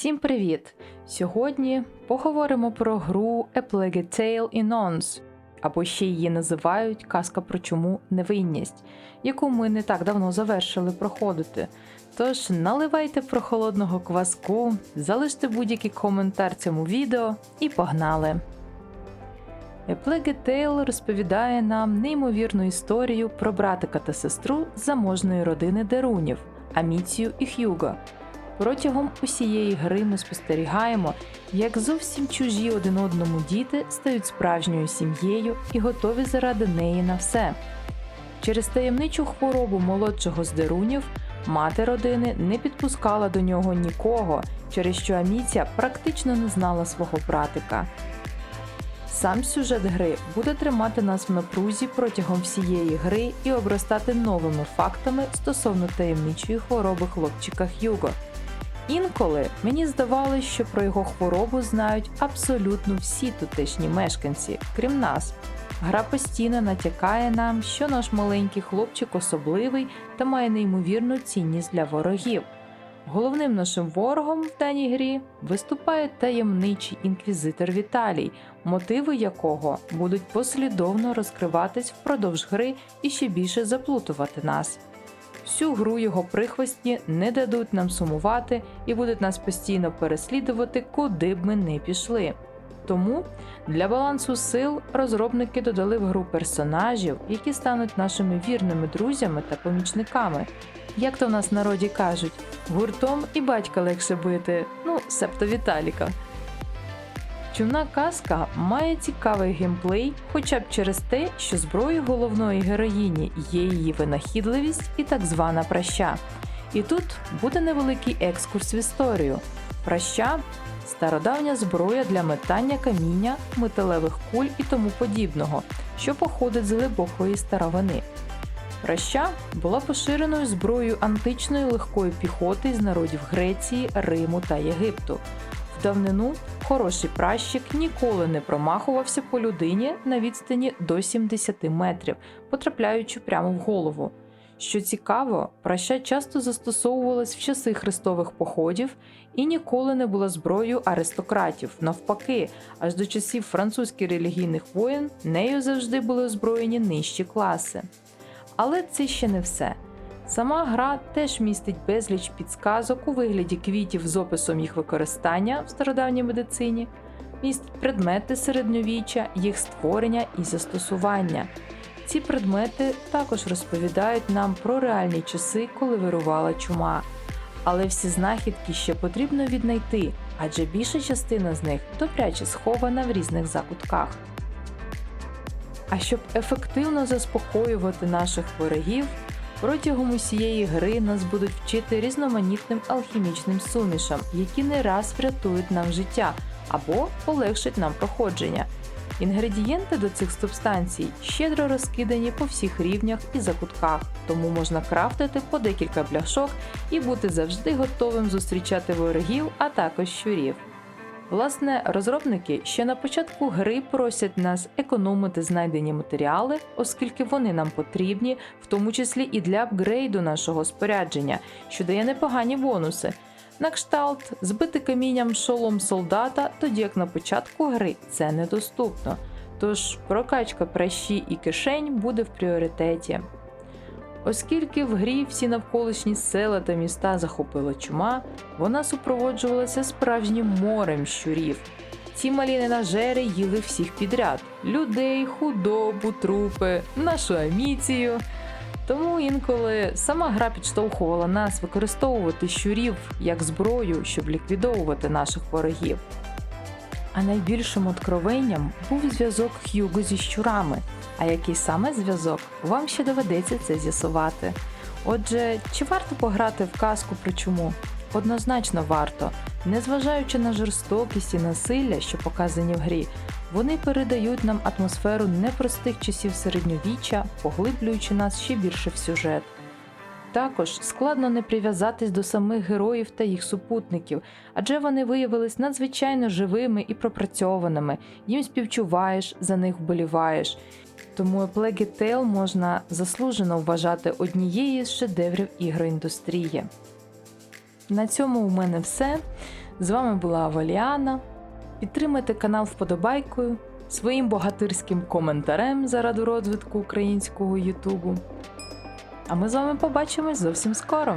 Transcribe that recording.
Всім привіт! Сьогодні поговоримо про гру A Plague Tale in Ons, або ще її називають Казка про чому невинність, яку ми не так давно завершили проходити. Тож наливайте прохолодного кваску, залиште будь-який коментар цьому відео і погнали! A Plague Tale розповідає нам неймовірну історію про братика та сестру заможної родини Дерунів Аміцію і Х'юго. Протягом усієї гри ми спостерігаємо, як зовсім чужі один одному діти стають справжньою сім'єю і готові заради неї на все. Через таємничу хворобу молодшого з дерунів мати родини не підпускала до нього нікого, через що Аміця практично не знала свого братика. Сам сюжет гри буде тримати нас в напрузі протягом всієї гри і обростати новими фактами стосовно таємничої хвороби хлопчика Х'юго. Інколи мені здавалось, що про його хворобу знають абсолютно всі тутешні мешканці, крім нас. Гра постійно натякає нам, що наш маленький хлопчик особливий та має неймовірну цінність для ворогів. Головним нашим ворогом в даній грі виступає таємничий інквізитор Віталій, мотиви якого будуть послідовно розкриватись впродовж гри і ще більше заплутувати нас. Всю гру його прихвостні не дадуть нам сумувати і будуть нас постійно переслідувати, куди б ми не пішли. Тому для балансу сил розробники додали в гру персонажів, які стануть нашими вірними друзями та помічниками. Як то в нас народі кажуть, гуртом і батька легше бити, ну, себто Віталіка. Чумна казка має цікавий геймплей, хоча б через те, що зброєю головної героїні є її винахідливість і так звана праща. І тут буде невеликий екскурс в історію. Праща стародавня зброя для метання каміння, металевих куль і тому подібного, що походить з глибокої старовини. Праща була поширеною зброєю античної легкої піхоти з народів Греції, Риму та Єгипту. В давнину хороший пращик ніколи не промахувався по людині на відстані до 70 метрів, потрапляючи прямо в голову. Що цікаво, праща часто застосовувалась в часи хрестових походів і ніколи не була зброєю аристократів. Навпаки, аж до часів французьких релігійних воєн нею завжди були озброєні нижчі класи. Але це ще не все. Сама гра теж містить безліч підсказок у вигляді квітів з описом їх використання в стародавній медицині, містить предмети середньовіччя, їх створення і застосування. Ці предмети також розповідають нам про реальні часи, коли вирувала чума. Але всі знахідки ще потрібно віднайти, адже більша частина з них добряче схована в різних закутках. А щоб ефективно заспокоювати наших ворогів, протягом усієї гри нас будуть вчити різноманітним алхімічним сумішам, які не раз врятують нам життя або полегшать нам проходження. Інгредієнти до цих субстанцій щедро розкидані по всіх рівнях і закутках, тому можна крафтити по декілька пляшок і бути завжди готовим зустрічати ворогів, а також щурів. Власне, розробники ще на початку гри просять нас економити знайдені матеріали, оскільки вони нам потрібні, в тому числі і для апгрейду нашого спорядження, що дає непогані бонуси. На кшталт збити камінням шолом солдата, тоді як на початку гри це недоступно. Тож прокачка пращі і кишень буде в пріоритеті. Оскільки в грі всі навколишні села та міста захопила чума, вона супроводжувалася справжнім морем щурів. Ці малі ненажери їли всіх підряд: людей, худобу, трупи, нашу аміцію. Тому інколи сама гра підштовхувала нас використовувати щурів як зброю, щоб ліквідовувати наших ворогів. А найбільшим откровенням був зв'язок Х'юго зі щурами. А який саме зв'язок, вам ще доведеться це з'ясувати. Отже, чи варто пограти в казку про чуму? Однозначно варто, незважаючи на жорстокість і насилля, що показані в грі, вони передають нам атмосферу непростих часів середньовіччя, поглиблюючи нас ще більше в сюжет. Також складно не прив'язатись до самих героїв та їх супутників, адже вони виявились надзвичайно живими і пропрацьованими, їм співчуваєш, за них вболіваєш. Тому Plague Tale можна заслужено вважати однією з шедеврів ігроіндустрії. На цьому у мене все. З вами була Валіана. Підтримайте канал вподобайкою, своїм богатирським коментарем заради розвитку українського Ютубу. А ми з вами побачимось зовсім скоро.